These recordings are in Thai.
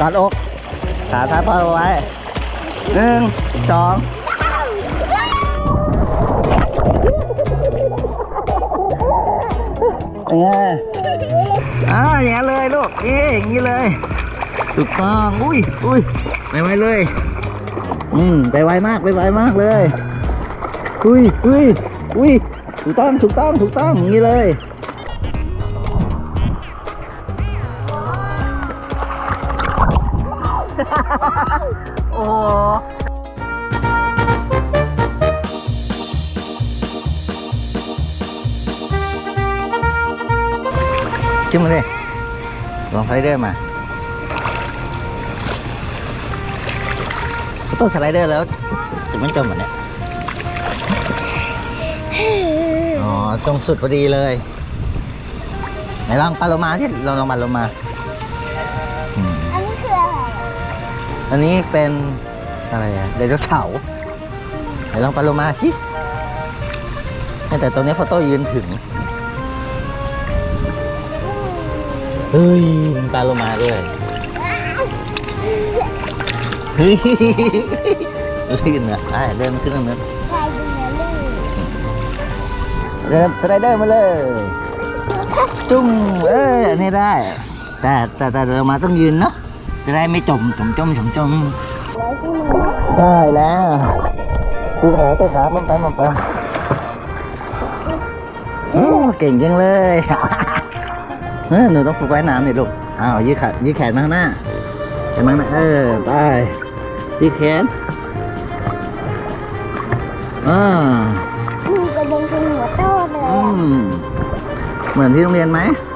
กอดอกขาท้ายพ่อาไว้หนึ่งสองเป็นไงอ่าอย่างนั้เลยลูกเอ๊อย่างนี้เลยถูกต้องอุ้ยอุ้ยไปไวเลย อืมไปไวมากไปไวมากเลยอุ้ยอุ้ยอุ้ยถูกต้องถูกต้องถูกต้องอย่างนี้เลย โอ้โหขึ้นมาเลยลองสไลเดอร์มาต้นสไลเดอร์แล้วจะไม่จมเหมือนเนี่ยอ๋อตรงสุดพอดีเลยไหนลองปลาโลมาที่ลองลองปลาโลมา อันนี้เป็นอะไรอะไดโนเสาร์ไหนลองปลาโลมาสิแต่ตรงนี้โฟโต้ยืนถึง เฮ้ยมีปลาโลมาด้วยเฮ้ยลื่นอะอะเดินขึ้นตรงนั้นใครดูเนื้อลื่นเดินสไลเดอร์มาเลย จุ้งเอ้ยอันนี้ได้ แต่แต่แต่เรามาต้องยืนเนาะ จะได้ไม่จมจมจมจมจมแล้วที่มันได้แล้วกูขาตัวขามันไปมันไปโอ้เก่งจังเลยเออหนูต้องฝึกว่ายน้ำหน่อยลูกอ้าวยืดขายืดแขนมาข้างหน้าแขนมาข้างหน้าเออไปยืดแขนอ่ามีกระเด็นเป็นหัวโตเลยอือะมเหมือนที่โรงเรียนไหมไม่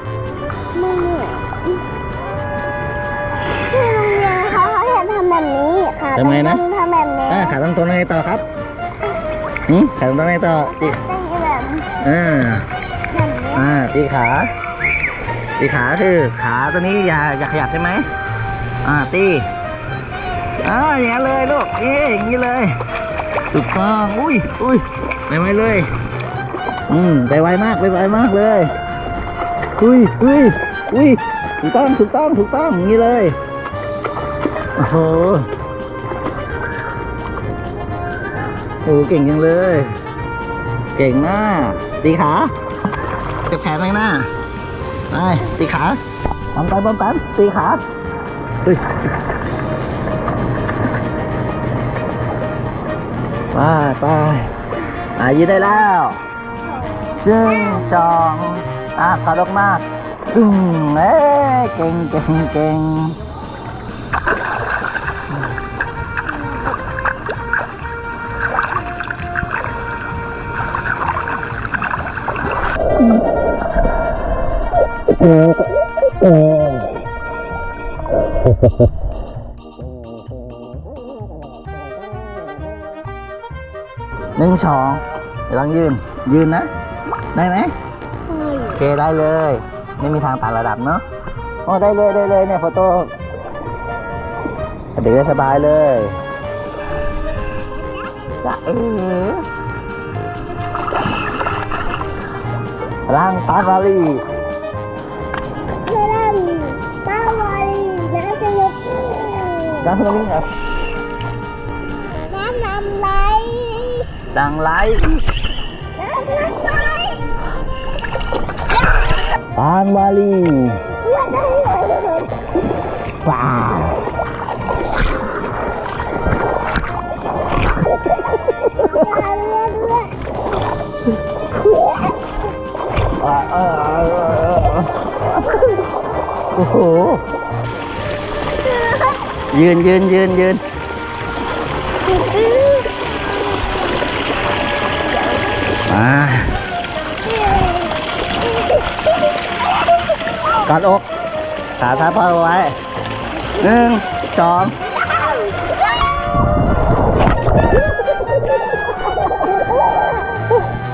นี้ค่ะทำไมนะต้องทำแบบนี้อ่าขาตั้งตรงไหนต่อครับหืมขาตั้งตรงไหนต่อตีต้องแบบเออแบบนี้อ่าตีขา ตีขาคือขาตัวนี้อย่าอย่าขยับใช่ไหมอ่าตีอ่าอย่างนั้นเลยลูกเอ๊ะอย่างนี้เลยถูกต้องอุ้ยอุ้ยไปไวเลย อืมไปไวมากไปไวมากเลยอุ้ยอุ้ยอุ้ยถูกต้องถูกต้องถูกต้องอย่างนี้เลยโอ้โห โอ้โหเก่งจังเลย เก่งมากตีขาเก็บแขนไปหน้าไปตีขาบอมไปบอมไปตีขาไปไปอะยืนได้แล้วจึงจองอะกระดกมากตึงเอ้เก่งเก่งเก่ง หนึ่งสองเดี๋ยวลองยืน ยืนนะ ได้ไหมโอเคได้เลย ไม่มีทางต่างระดับเนาะโอ้ได้เลยได้เลยเนี่ยโฟโต้เดี๋ยวสบายเลยจะเอ๋ร่างปาร์วาลี ดังสลิงครับน้ำน้ำ ไหลดังไลท์น้ำน้ำไหลปานวาลีว่าได้เลยเลยว้าวอ่าอ่าอ่าอ่าโอ้โหยืนยืนยืนยืนมากอดอกขาท้ายพ่อไว้หนึ่งสอง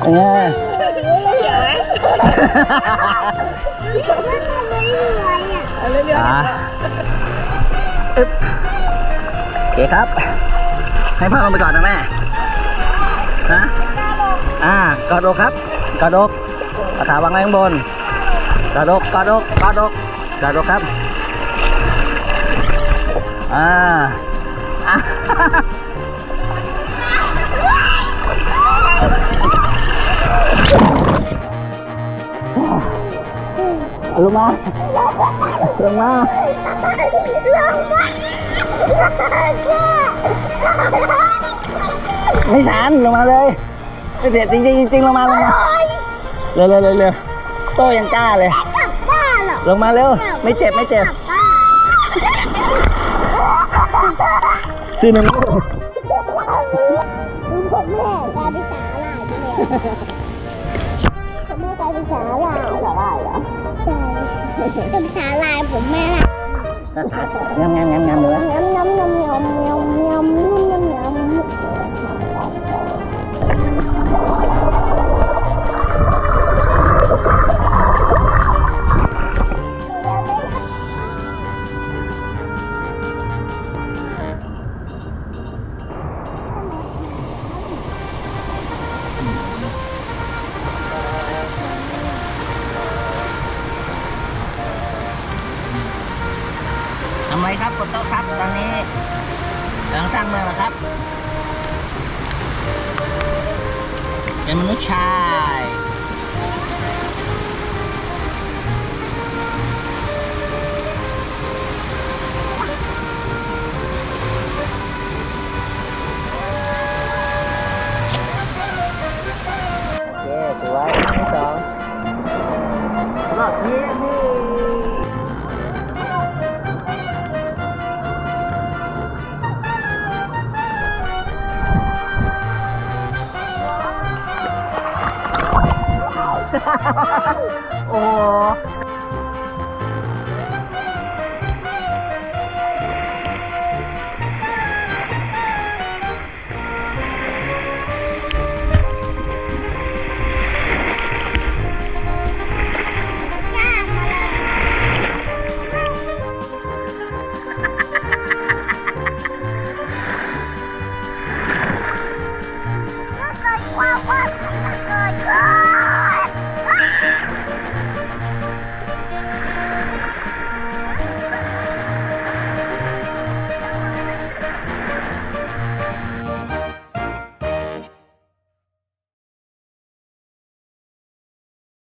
เป็นไงอะ อึ๊บโอเคครับ ให้พ่อลงไปก่อนนะแม่นะอ่ากอดอกครับกอดอกเอาขาวางไว้ข้างบนกอดอกกอดอกกอดอกกอดอกครับอ่าอะ ลงมาลงมา ลงมา ไม่ชันลงมาเลยเด็ดจริงจริงๆลงมาลงมาเร็วเร็วเร็วโตยังกล้าเลย ลงมาเร็ว ไม่เจ็บไม่เจ็บซื้อน้ำมูกลุงผมแม่กลายเป็นสาหร่ายไปแลาย เป็นสาหร่ายสาหร่ายเหรอใช่เป็นสาหร่ายผมแม่น่ะงามงามงามงามเลยยำยำยำยำยำยำยำยำยำทำไรครับกดโต๊ะครับ ตอนนี้กำลังสร้างเมืองเหรอครับ เป็นมนุษย์ชายโอเคสวยหนึ่งสองรอบนี้นี่